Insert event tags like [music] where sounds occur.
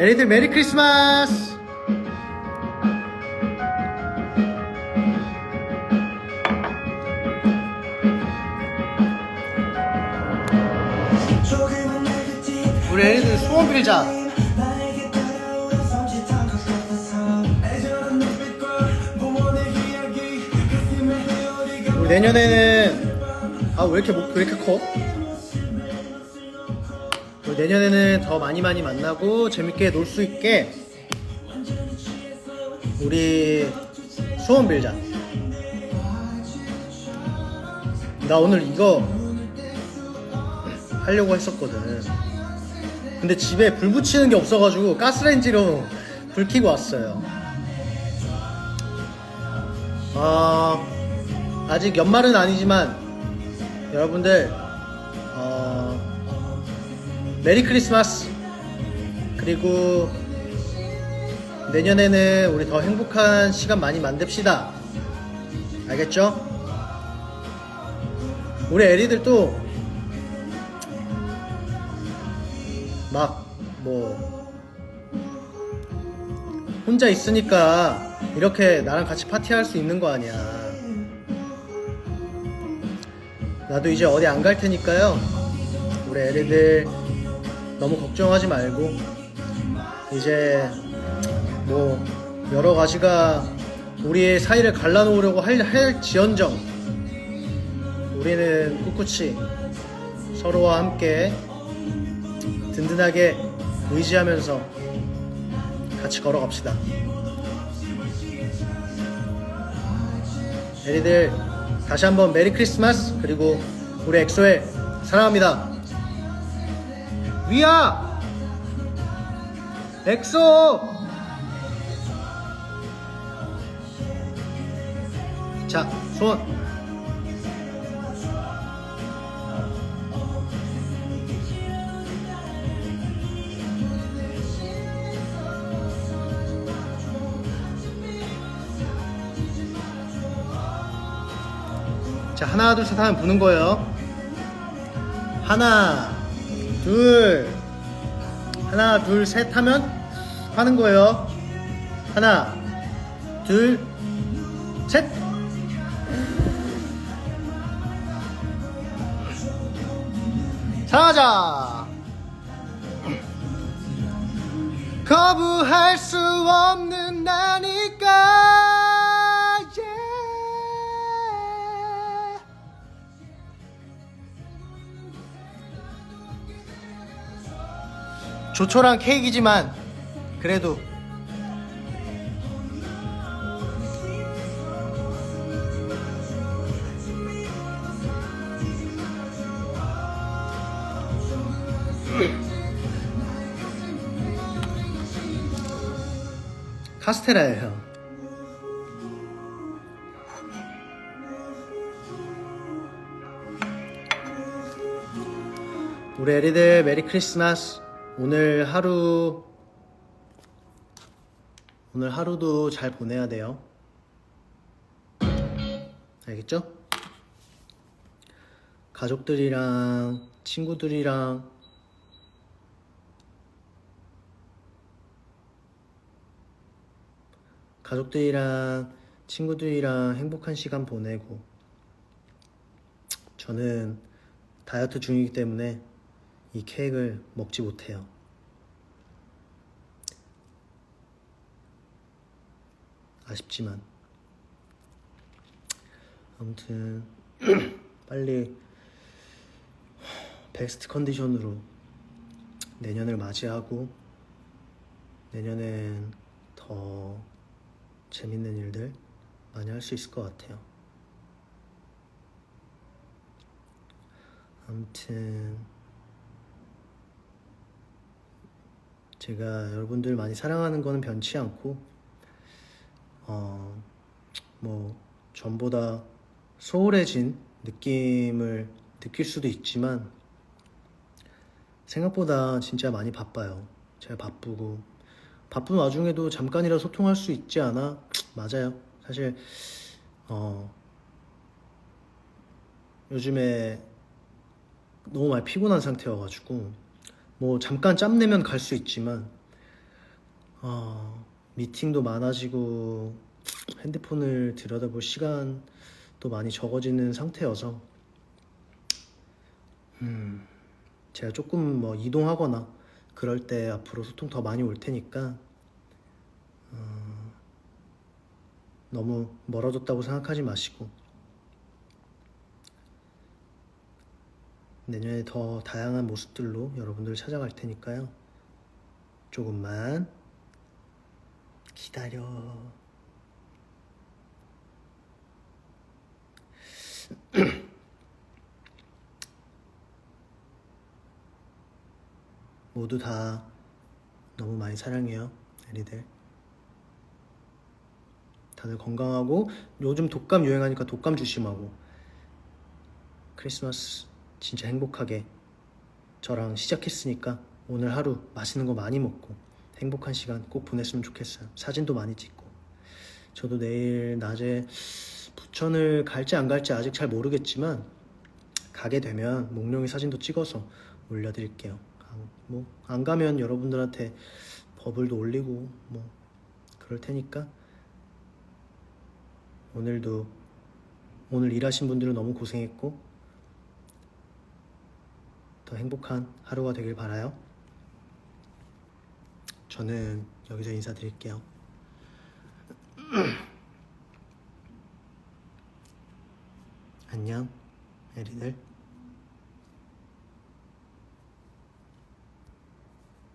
애리들 메리 크리스마스! 우리 애리들 소원 빌자. 우리 내년에는 아 왜 이렇게 목왜 이렇게 커? 내년에는 더 많이 많이 만나고 재밌게 놀 수 있게 우리 소원 빌자. 나 오늘 이거 하려고 했었거든. 근데 집에 불 붙이는 게 없어가지고 가스레인지로 불 켜고 왔어요. 아, 아직 연말은 아니지만 여러분들 어, 메리 크리스마스 그리고 내년에는 우리 더 행복한 시간 많이 만듭시다. 알겠죠? 우리 애리들도 막 뭐 혼자 있으니까 이렇게 나랑 같이 파티할 수 있는 거 아니야. 나도 이제 어디 안 갈 테니까요. 우리 애리들 너무 걱정하지 말고 이제 뭐 여러 가지가 우리의 사이를 갈라놓으려고 할, 할 지언정 우리는 꿋꿋이 서로와 함께 든든하게 의지하면서 같이 걸어갑시다. 애리들 다시 한번 메리 크리스마스 그리고 우리 엑소엘 사랑합니다. 위아 엑소! 자 소원. 자 하나 둘 셋 하면 부는 거예요. 하나 둘. 하나 둘 셋 하면 하는 거예요. 하나 둘셋. 사랑하자. 거부할 수 없는 나니 조촐한 케이크이지만 그래도 카스테라예요. 우리 애리들 메리 크리스마스. 오늘 하루 오늘 하루도 잘 보내야 돼요. 알겠죠? 가족들이랑 친구들이랑 가족들이랑 친구들이랑 행복한 시간 보내고 저는 다이어트 중이기 때문에 이 케이크를 먹지 못해요. 아쉽지만 아무튼 [clears throat] 빨리 베스트 컨디션으로 내년을 맞이하고 내년엔 더 재밌는 일들 많이 할 수 있을 것 같아요. 아무튼 제가 여러분들 많이 사랑하는 거는 변치 않고 어 뭐 전보다 소홀해진 느낌을 느낄 수도 있지만 생각보다 진짜 많이 바빠요. 제가 바쁘고 바쁜 와중에도 잠깐이라 소통할 수 있지 않아? 맞아요. 사실 어 요즘에 너무 많이 피곤한 상태여가지고 뭐 잠깐 짬 내면 갈 수 있지만 어, 미팅도 많아지고 핸드폰을 들여다볼 시간도 많이 적어지는 상태여서 음, 제가 조금 뭐 이동하거나 그럴 때 앞으로 소통 더 많이 올 테니까 어, 너무 멀어졌다고 생각하지 마시고 내년에 더 다양한 모습들로 여러분들 찾아갈 테니까요. 조금만 기다려. [clears throat] 모두 다 너무 많이 사랑해요, 애리들. 다들 건강하고 요즘 독감 유행하니까 독감 조심하고 크리스마스 진짜 행복하게 저랑 시작했으니까 오늘 하루 맛있는 거 많이 먹고 행복한 시간 꼭 보냈으면 좋겠어요. 사진도 많이 찍고 저도 내일 낮에 부천을 갈지 안 갈지 아직 잘 모르겠지만 가게 되면 몽룡이 사진도 찍어서 올려드릴게요. 뭐 안 가면 여러분들한테 버블도 올리고 뭐 그럴 테니까 오늘도 오늘 일하신 분들은 너무 고생했고 더 행복한 하루가 되길 바라요. 저는 여기서 인사드릴게요. [clears throat] 안녕, 에리들.